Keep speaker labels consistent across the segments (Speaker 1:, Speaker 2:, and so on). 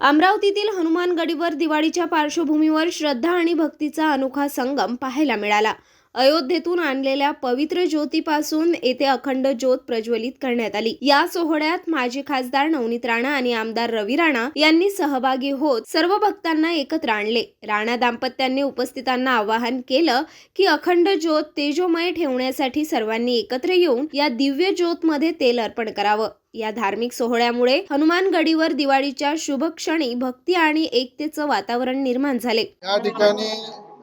Speaker 1: अमरावतीतील हनुमान गडीवर दिवाळीच्या पार्श्वभूमीवर श्रद्धा आणि भक्तीचा अनोखा संगम पाहायला मिळाला. अयोध्येतून आणलेल्या पवित्र ज्योतीपासून येथे अखंड ज्योत प्रज्वलित करण्यात आली. या सोहळ्यात माजी खासदार नवनीत राणा आणि आमदार रवी राणा यांनी सहभागी होत सर्व भक्तांना एकत्र आणले. राणा दाम्पत्यांनी उपस्थितांना आवाहन केलं की अखंड ज्योत तेजोमय ठेवण्यासाठी सर्वांनी एकत्र येऊन या दिव्य ज्योतमध्ये तेल अर्पण करावं. या धार्मिक सोहळ्यामुळे हनुमानगडीवर दिवाळीच्या शुभ क्षणी भक्ती आणि एकतेचं वातावरण निर्माण झाले.
Speaker 2: या ठिकाणी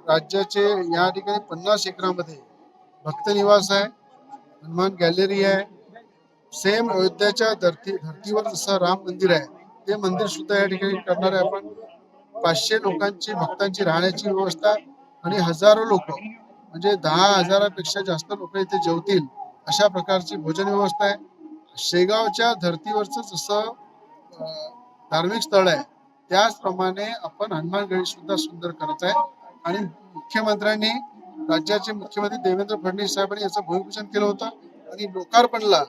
Speaker 2: राज्याचे या ठिकाणी पन्नास एकरामध्ये भक्त निवास आहे हनुमान गॅलरी आहे. सेम अयोध्याच्या धरती धर्तीवर जसं राम मंदिर आहे ते मंदिर सुद्धा या ठिकाणी करणार आहे आपण. पाचशे लोकांची भक्तांची राहण्याची व्यवस्था आणि हजारो लोक म्हणजे दहा हजारापेक्षा जास्त लोक इथे जेवतील अशा प्रकारची भोजन व्यवस्था आहे. शेगावच्या धर्तीवरचं जसं धार्मिक स्थळ आहे त्याचप्रमाणे आपण हनुमानगडी सुद्धा सुंदर करत आहे. आणि मुख्यमंत्र्यांनी राज्याचे मुख्यमंत्री देवेंद्र फडणवीस साहेबांनी याचं भूमिपूजन केलं होतं. आणि लोकार्पणला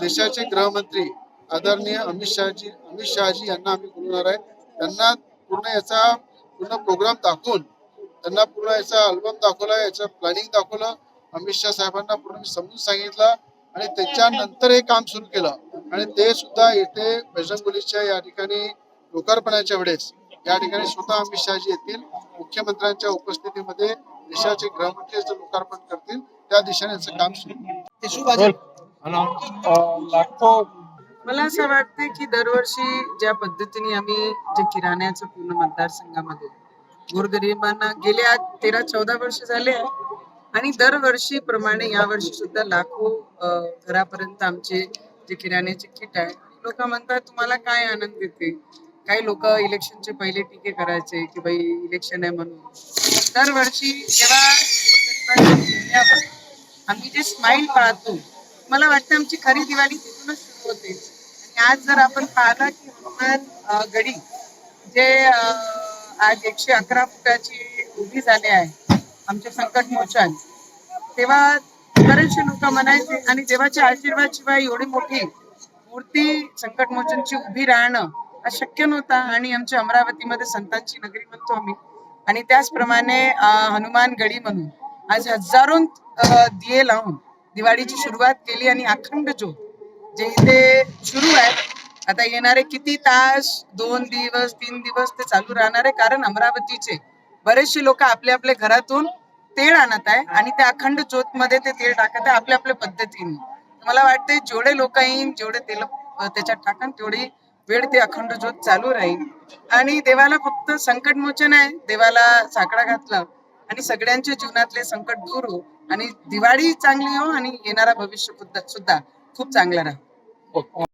Speaker 2: देशाचे गृहमंत्री आदरणीय अमित शहाजी अमित शहाजी यांना आम्ही बोलवणार आहे. त्यांना पूर्ण याचा पूर्ण प्रोग्राम दाखवून त्यांना पूर्ण याचा अल्बम दाखवला याचं प्लॅनिंग दाखवलं. अमित शहा साहेबांना पूर्ण समजून सांगितलं. आणि त्याच्यानंतर हे काम सुरू केलं. आणि ते सुद्धा येथे बजरंग या ठिकाणी लोकार्पणाच्या वेळेस या ठिकाणी स्वतः अमित शहाजी येतील. मुख्यमंत्र्यांच्या उपस्थितीमध्ये देशाचे गृहमंत्री लोकार्पण करतील. त्या दिशेने काम सुरू.
Speaker 3: मला असं वाटतं की दरवर्षी ज्या पद्धतीने आम्ही जे किराण्याचं पूर्ण मतदारसंघामध्ये गोरगरिबांना गेले आज तेरा चौदा वर्ष झाले आहे. आणि दरवर्षी प्रमाणे यावर्षी सुद्धा लाखो घरापर्यंत आमचे जे किराण्याचे किट आहे लोक म्हणतात तुम्हाला काय आनंद देते? काही लोक इलेक्शनचे पहिले टीके करायचे की बाई इलेक्शन आहे म्हणून. दरवर्षी जेव्हा आम्ही जे स्माइल पाहतो मला वाटतं आमची खरी दिवाळी तिथूनच सुरू होते. आणि आज जर आपण पाहिलं की हनुमान गडी जे आज एकशे अकरा फुटाची उभी झाले आहे आमचे संकट मोचन तेव्हा बरेचसे लोक म्हणायचे आणि देवाच्या आशीर्वाद शिवाय एवढी मोठी मूर्ती संकट मोचनची उभी राहणं हा शक्य नव्हता आणि आमच्या अमरावतीमध्ये संतांची नगरी म्हणतो आम्ही. आणि त्याचप्रमाणे हनुमान गडी म्हणून आज हजारो दिये लावून दिवाळीची सुरुवात केली आणि अखंड ज्योत जे इथे सुरू आहे आता येणारे किती तास दोन दिवस तीन दिवस ते चालू राहणार आहे कारण अमरावतीचे बरेचसे लोक आपल्या आपल्या घरातून तेल आणत आहे आणि त्या अखंड ज्योत मध्ये ते तेल टाकत आहे आपल्या आपल्या पद्धतीने. मला वाटते जेवढे लोक येईन जेवढे तेल त्याच्यात टाकन तेवढी वेळ ते अखंड ज्योत चालू राहील. आणि देवाला फक्त संकट मोचन आहे देवाला साकडा घातला. आणि सगळ्यांच्या जीवनातले संकट दूर हो. आणि दिवाळी चांगली हो आणि येणारा भविष्य सुद्धा सुद्धा खूप चांगला राहा. हो.